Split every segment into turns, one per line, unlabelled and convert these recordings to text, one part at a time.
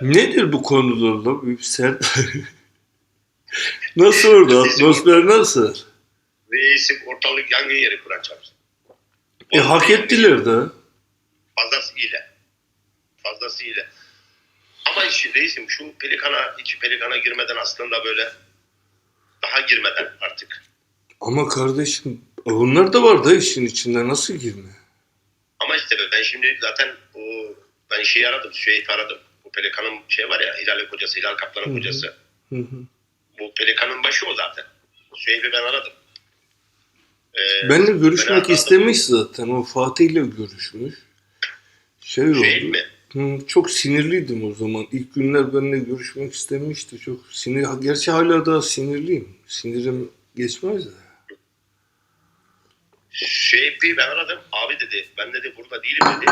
Nedir bu konularla bir sen? nasıl orada? Atmosfer nasıl?
Reisim ortalık yangın yeri kuran çalıştı.
E hak ettiler de.
Fazlasıyla. Fazlasıyla. Ama işte reisim şu pelikana, içi pelikana girmeden aslında böyle daha girmeden artık.
Ama kardeşim onlar da var da işin içinde nasıl girme?
Ama işte ben şimdi zaten o ben şeyi aradım, Süheyb'i aradım. Pelikanın şey var ya, Hilal'in kocası, Hilal Kaplan'ın kocası.
Hı hı.
Bu pelikanın başı o zaten. Süheyb'i ben aradım. Ee,
Benle
ben
görüşmek
aradım.
istemiş zaten. O Fatih'le görüşmüş. Şey oldu.
Süheyb mi?
Hı, çok sinirliydim o zaman. İlk günler benimle görüşmek istemişti. Çok sinir. Gerçi hala daha sinirliyim. Sinirim geçmez de.
Süheyb'i ben aradım. Abi dedi, ben dedi burada değilim dedi.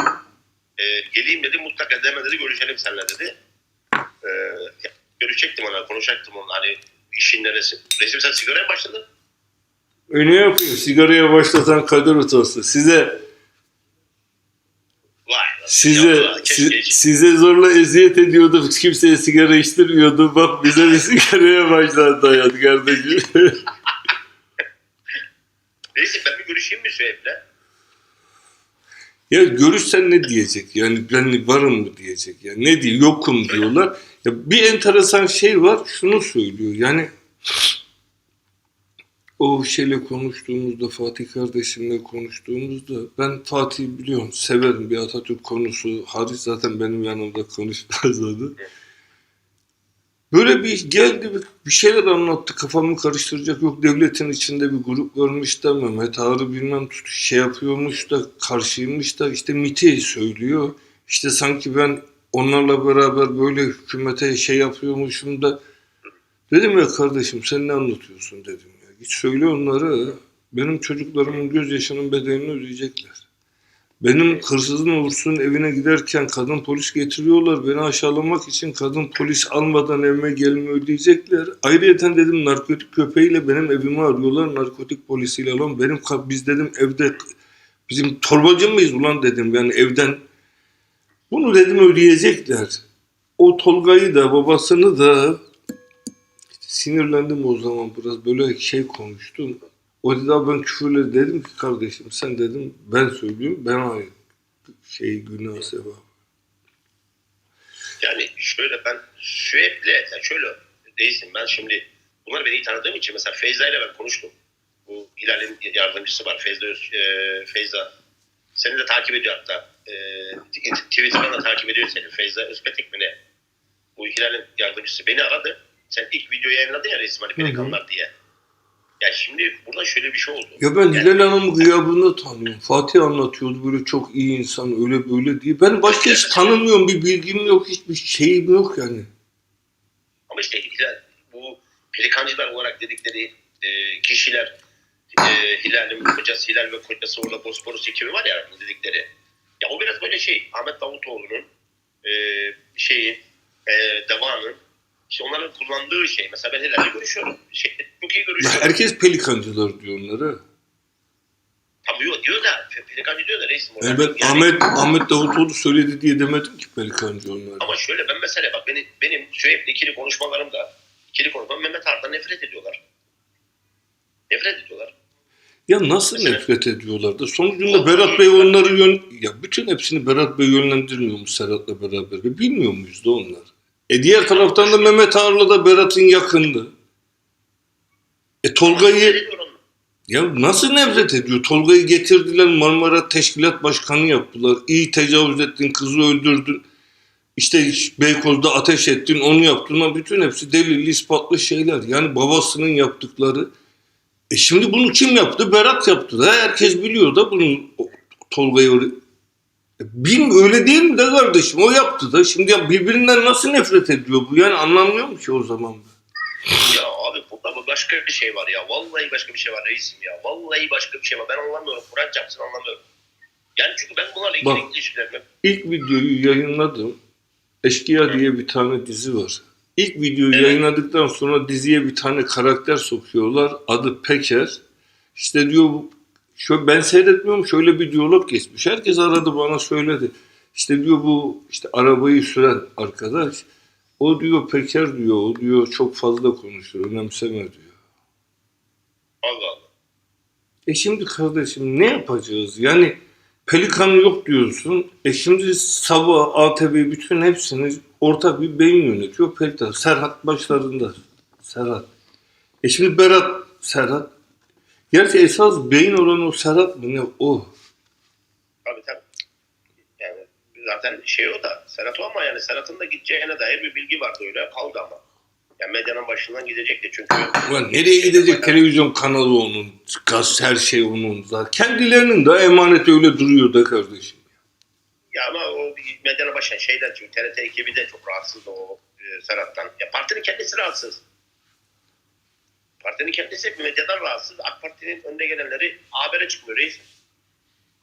Ee, geleyim dedi, mutlaka deme dedi, görüşelim seninle dedi. Ee, görüşecektim ona, konuşacaktım onunla. Hani işin neresi? Resim sen sigaraya başladın.
E ne yapayım? Sigaraya başlatan kader utası. Size
Vay.
size si- size zorla eziyet ediyordu. Kimseye sigara içtirmiyordu. Bak bize bir sigaraya başladı hayat kardeşim.
Neyse ben bir görüşeyim mi Süheyb'le?
Ya görüşsen ne diyecek? Yani ben varım mı diyecek? Yani ne diyor? Yokum diyorlar. Ya bir enteresan şey var. Şunu söylüyor. Yani o şeyle konuştuğumuzda Fatih kardeşimle konuştuğumuzda ben Fatih biliyorum severim bir Atatürk konusu Haris zaten benim yanımda konuşmaz onu. Böyle bir geldi bir, şeyler anlattı kafamı karıştıracak yok devletin içinde bir grup varmış da Mehmet Ağrı bilmem tut şey yapıyormuş da karşıymış da işte MIT'i söylüyor. İşte sanki ben onlarla beraber böyle hükümete şey yapıyormuşum da dedim ya kardeşim sen ne anlatıyorsun dedim ya. Git söyle onlara benim çocuklarımın gözyaşının bedelini ödeyecekler. Benim hırsızın uğursun evine giderken kadın polis getiriyorlar. Beni aşağılamak için kadın polis almadan evime gelme ödeyecekler. Ayrıca dedim narkotik köpeğiyle benim evimi arıyorlar. Narkotik polisiyle lan benim biz dedim evde bizim torbacı mıyız ulan dedim yani evden. Bunu dedim ödeyecekler. O Tolga'yı da babasını da sinirlendim o zaman biraz böyle şey konuştum. O dedi "Abi ben küfürle dedim ki kardeşim sen dedim ben söylüyorum ben aynı şey günah sevap.
Yani şöyle ben Süheyb'le yani şöyle değilsin ben şimdi bunları ben iyi tanıdığım için mesela Feyza ile ben konuştum. Bu Hilal'in yardımcısı var Feyza, Öz- e, Feyza. Seni de takip ediyor hatta. E, Twitter'dan da takip ediyor seni. Feyza Özpetek mi ne? Bu Hilal'in yardımcısı beni aradı. Sen ilk videoyu yayınladın ya resim hani pelikanlar diye. Ya şimdi burada şöyle bir şey oldu.
Ya ben
Yani-
Hilal Hanım'ı gıyabında tanıyorum. Fatih anlatıyordu böyle çok iyi insan öyle böyle diye. Ben başka hiç tanımıyorum bir bilgim yok hiçbir şeyim yok yani.
Ama işte Hilal, bu pelikancılar olarak dedikleri e, kişiler e, Hilal'in kocası Hilal ve kocası orada Bosporus ekibi var ya dedikleri. Ya o biraz böyle şey Ahmet Davutoğlu'nun e, şeyi e, Deva'nın işte onların kullandığı şey. Mesela ben Hilal'le görüşüyorum. Şey, çok iyi
Ya
görüşüyorum.
herkes pelikancılar diyor onlara.
Tam diyor, diyor da pe- pelikancı diyor da reisim.
Yani ben
Yani-
Ahmet Ahmet Davutoğlu söyledi diye demedim ki pelikancı onlar.
Ama şöyle ben mesela bak beni, benim Şuayb'le ikili konuşmalarımda ikili konuşmam Mehmet Art'tan nefret ediyorlar. Nefret ediyorlar.
Ya nasıl
Mesela-
nefret ediyorlar da sonucunda Berat Bey onları yön... Ya bütün hepsini Berat Bey yönlendirmiyor mu Serhat'la beraber? Bilmiyor muyuz da onlar? E diğer taraftan da Mehmet Ağar'la da Berat'ın yakındı. E Tolga'yı... Ya nasıl nefret ediyor? Tolga'yı getirdiler Marmara Teşkilat Başkanı yaptılar. İyi tecavüz ettin, kızı öldürdün. İşte Beykoz'da ateş ettin, onu yaptın. Ama bütün hepsi delilli, ispatlı şeyler. Yani babasının yaptıkları. E şimdi bunu kim yaptı? Berat yaptı da. Herkes biliyor da bunu o- Tolga'yı Bilmiyorum öyle değil mi de kardeşim? O yaptı da. Şimdi ya birbirinden nasıl nefret ediyor bu? Yani anlamıyor mu ki o zaman?
Ya abi burada başka bir şey var ya. Vallahi başka bir şey var reisim ya. Vallahi başka bir şey var. Ben anlamıyorum. Kur'an çarpsın anlamıyorum. Yani çünkü ben bunlarla ilgili
Bak.
ilişkilerimi
İlk videoyu yayınladım. Eşkıya diye bir tane dizi var. İlk videoyu
Evet.
yayınladıktan sonra diziye bir tane karakter sokuyorlar. Adı Peker. İşte diyor şu ben seyretmiyorum şöyle bir diyalog geçmiş. Herkes aradı bana söyledi. İşte diyor bu işte arabayı süren arkadaş o diyor Peker diyor o diyor çok fazla konuşur önemseme diyor.
Allah Allah.
E şimdi kardeşim ne yapacağız? Yani Pelikan yok diyorsun. E şimdi Sabah, ATV bütün hepsini ortak bir beyin yönetiyor. Pelikan. Serhat başlarında. Serhat. E şimdi Berat, Serhat. Gerçi esas beyin olan o Serhat mı ne? O.
Tabii tabii. Yani zaten şey o da Serhat ama yani Serhat'ın da gideceğine dair bir bilgi vardı öyle kaldı ama. Yani medyanın başından gidecekti çünkü.
Ulan nereye gidecek televizyon kanalı onun, gaz her şey onun zaten. Kendilerinin de emaneti öyle duruyor da kardeşim.
Ya ama o medyanın başına şeyden çünkü TRT ekibi de çok rahatsız o e, Serhat'tan. Ya partinin kendisi rahatsız. Partinin kendisi medyadan rahatsız. AK Parti'nin önde gelenleri habere çıkmıyor reis.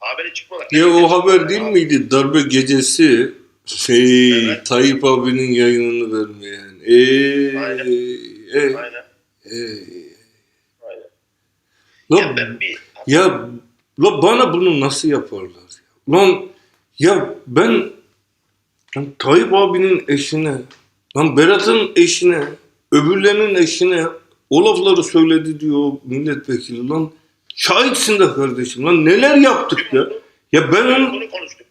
Habere çıkmıyorlar.
Ya o haber değil miydi? Darbe gecesi şey
Evet.
Tayyip abinin yayınını vermeyen. Eee
Aynen.
e,
Aynen.
e.
Aynen. Ya ben bir
ya la bana bunu nasıl yaparlar? ya? Lan ya ben lan Tayyip abinin eşine, lan Berat'ın eşine, öbürlerinin eşine o lafları söyledi diyor milletvekili lan. Şahitsin de kardeşim lan neler yaptık ya. Ya ben
Dün
onu
bunu konuştum.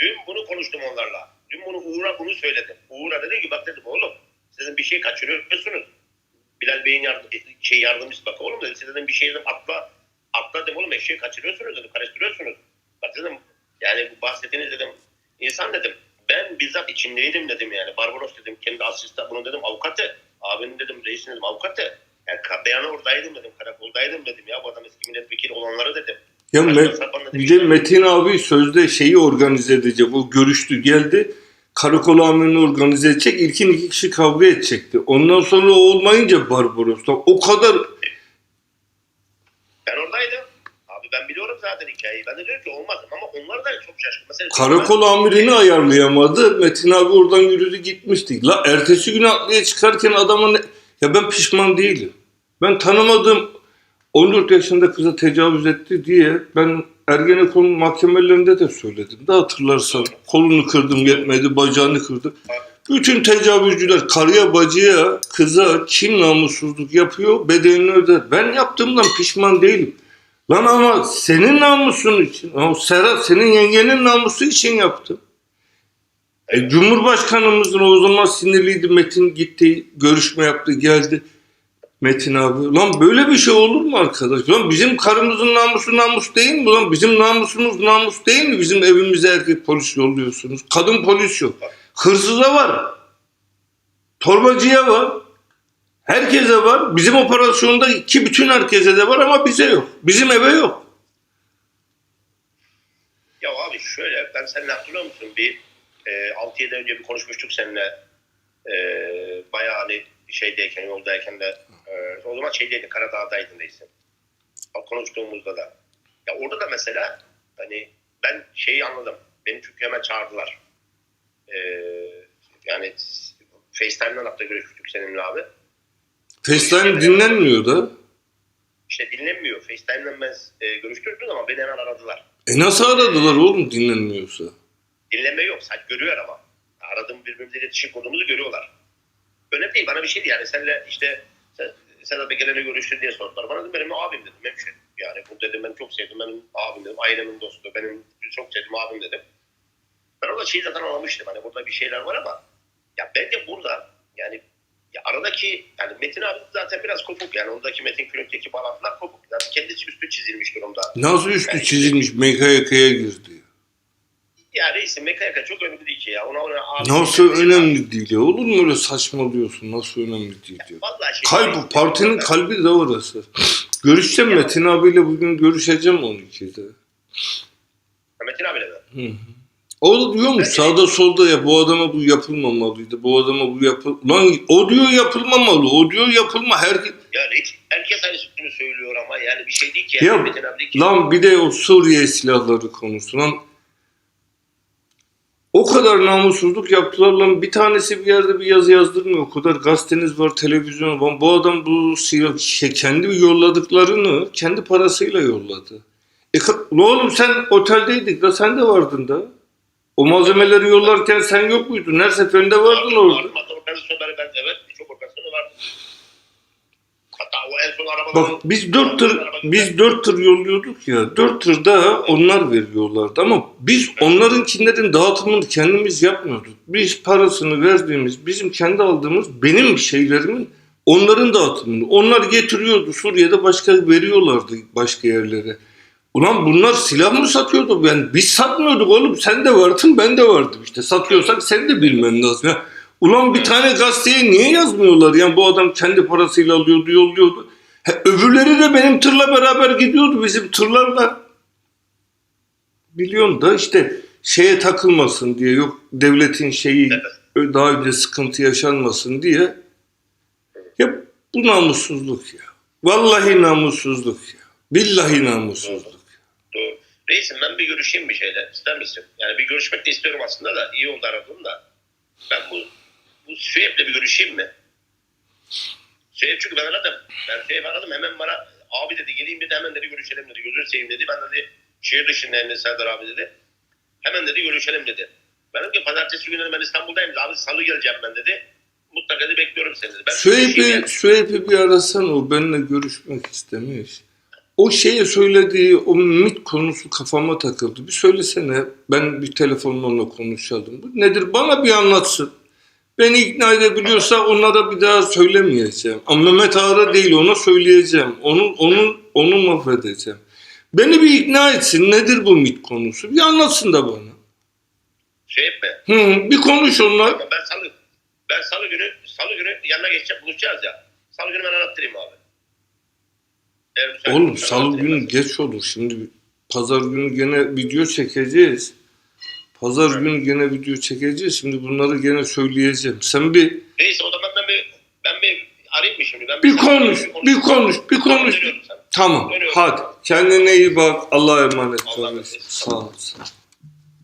Dün bunu konuştum onlarla. Dün bunu Uğur'a bunu söyledim. Uğur'a dedim ki bak dedim oğlum sizin bir şey kaçırıyorsunuz. Bilal Bey'in yardım, şey yardımcısı bak oğlum dedim siz dedim bir şey dedim atla atla dedim oğlum eşeği kaçırıyorsunuz dedim karıştırıyorsunuz. Bak dedim yani bu bahsettiğiniz dedim insan dedim ben bizzat içindeydim dedim yani Barbaros dedim kendi asistan bunu dedim avukatı abinin dedim reisin dedim avukatı yani ka- beyanı oradaydım dedim karakoldaydım dedim ya bu adam eski milletvekili olanları dedim.
Ya Me- bir. Metin abi sözde şeyi organize edecek. O görüştü geldi. Karakol amirini organize edecek. İlkin iki kişi kavga edecekti. Ondan sonra o olmayınca Barbaros'ta o kadar
Ben oradaydım. Abi ben biliyorum zaten hikayeyi. Ben de diyorum ki olmaz ama onlar da çok şaşkın. Mesela
karakol amirini ayarlayamadı. Metin abi oradan yürüdü gitmişti. La ertesi gün atlıya çıkarken adama ne... Ya ben pişman değilim. Ben tanımadığım 14 yaşında kıza tecavüz etti diye ben Ergenekon mahkemelerinde de söyledim. De hatırlarsan kolunu kırdım yetmedi, bacağını kırdım. Bütün tecavüzcüler karıya, bacıya, kıza kim namussuzluk yapıyor bedelini öder. Ben yaptığımdan pişman değilim. Lan ama senin namusun için, o Serhat senin yengenin namusu için yaptım. E, Cumhurbaşkanımızın o zaman sinirliydi. Metin gitti, görüşme yaptı, geldi. Metin abi. Lan böyle bir şey olur mu arkadaş? Lan bizim karımızın namusu namus değil mi? Lan bizim namusumuz namus değil mi? Bizim evimize erkek polis yolluyorsunuz. Kadın polis yok. Hırsıza var. Torbacıya var. Herkese var. Bizim operasyonda ki bütün herkese de var ama bize yok. Bizim eve yok.
Ya abi şöyle ben seninle hatırlıyor musun? Bir e, 6-7 önce bir konuşmuştuk seninle. E, bayağı hani şeydeyken yoldayken de e, o zaman şeydeydin Karadağ'daydın. O Konuştuğumuzda da. Ya orada da mesela hani ben şeyi anladım. Beni çünkü hemen çağırdılar. E, yani FaceTime'dan hatta görüşmüştük seninle abi.
FaceTime dinlenmiyor da.
İşte dinlenmiyor. FaceTime'dan ben e, görüştürdüm ama beni hemen aradılar.
E nasıl aradılar oğlum dinlenmiyorsa?
Dinleme yok. Sadece görüyor ama. Aradığım birbirimizle iletişim kurduğumuzu görüyorlar. Önemli değil. Bana bir şey değil. Yani senle işte sen, Sedat Beker'le görüştün diye sordular. Bana dedim benim abim dedim. Hemşerim. Yani bu dedim ben çok sevdim. Benim abim dedim. Ailemin dostu. Benim çok sevdiğim abim dedim. Ben orada şeyi zaten anlamıştım. Hani burada bir şeyler var ama ya bence burada yani ya aradaki yani Metin abi zaten biraz kopuk yani oradaki Metin Külünk'teki bağlantılar kopuk. Yani kendisi üstü çizilmiş durumda.
Nasıl üstü çizilmiş MKYK'ya girdi?
Ya reisim MKYK çok önemli değil ki ya. Ona ona abi
Nasıl önemli değil ya? Olur mu öyle saçmalıyorsun? Nasıl önemli değil ya?
Vallahi şey
partinin kalbi de orası. Görüşeceğim Metin abiyle bugün görüşeceğim 12'de.
Metin abiyle de.
Hı hı. O da diyor mu sağda solda ya bu adama bu yapılmamalıydı. Bu adama bu yapıl... Lan o diyor yapılmamalı. O diyor yapılma. Herkes...
Yani hiç herkes aynısını söylüyor ama yani bir şey değil ki. Yani
Ya
ki.
lan bir de o Suriye silahları konusu. Lan o kadar namussuzluk yaptılar lan bir tanesi bir yerde bir yazı yazdırmıyor. O kadar gazeteniz var, televizyon var. Bu adam bu silah, şey, kendi yolladıklarını kendi parasıyla yolladı. E, oğlum sen oteldeydik da sen de vardın da. O malzemeleri yollarken sen yok muydun? Her seferinde vardın orada.
Hatta organizasyonları ben evet birçok organizasyonda vardım. Hatta o en son arabaların...
Bak biz dört tır biz dört tır yolluyorduk ya. Dört tır daha onlar veriyorlardı ama biz onlarınkilerin dağıtımını kendimiz yapmıyorduk. Biz parasını verdiğimiz, bizim kendi aldığımız benim şeylerimin onların dağıtımını. Onlar getiriyordu Suriye'de başka veriyorlardı başka yerlere. Ulan bunlar silah mı satıyordu? Yani biz satmıyorduk oğlum. Sen de vardın ben de vardım işte. Satıyorsak sen de bilmen lazım. Ya. Ulan bir tane gazeteye niye yazmıyorlar? Yani bu adam kendi parasıyla alıyordu, yolluyordu. He, öbürleri de benim tırla beraber gidiyordu bizim tırlarla. Biliyorsun da işte şeye takılmasın diye yok devletin şeyi daha önce sıkıntı yaşanmasın diye. Ya bu namussuzluk ya. Vallahi namussuzluk ya. Billahi namussuzluk.
Reisim ben bir görüşeyim bir şeyler. İster misin? Yani bir görüşmek de istiyorum aslında da. iyi oldu aradın da. Ben bu bu Süheyb'le bir görüşeyim mi? Süheyb çünkü ben aradım. Ben Süheyb'i aradım hemen bana abi dedi geleyim dedi hemen dedi görüşelim dedi. Gözünü seveyim dedi. Ben dedi şehir dışındayım dedi Serdar abi dedi. Hemen dedi görüşelim dedi. Ben ki pazartesi günü ben İstanbul'dayım. Abi salı geleceğim ben dedi. Mutlaka dedi bekliyorum seni dedi. Ben
Süheyb'i. Süheyb'i bir arasan o benimle görüşmek istemiş. O şeye söylediği o MIT konusu kafama takıldı. Bir söylesene ben bir telefonla onunla konuşalım. Bu nedir bana bir anlatsın. Beni ikna edebiliyorsa onlara bir daha söylemeyeceğim. Ama Mehmet Ağar'a değil ona söyleyeceğim. Onun onun onu mahvedeceğim. Beni bir ikna etsin. Nedir bu MIT konusu? Bir anlatsın da bana.
Süheyb mi?
Hı, bir konuş onunla.
Ben salı ben salı günü salı günü yanına geçeceğim buluşacağız ya. Salı günü ben anlattırayım abi. Müsait
Oğlum salı günü
ben.
geç olur. Şimdi pazar günü gene video çekeceğiz. Pazar günü gene video çekeceğiz. Şimdi bunları gene söyleyeceğim. Sen bir
Neyse o zaman ben bir ben bir arayayım mı şimdi? Ben
bir konuş, bir konuş, bir konuş.
Dönüyorum sana.
Tamam.
Dönüyorum.
Hadi. Kendine iyi bak. Allah'a
emanet.
Sağ ol. Sağ ol.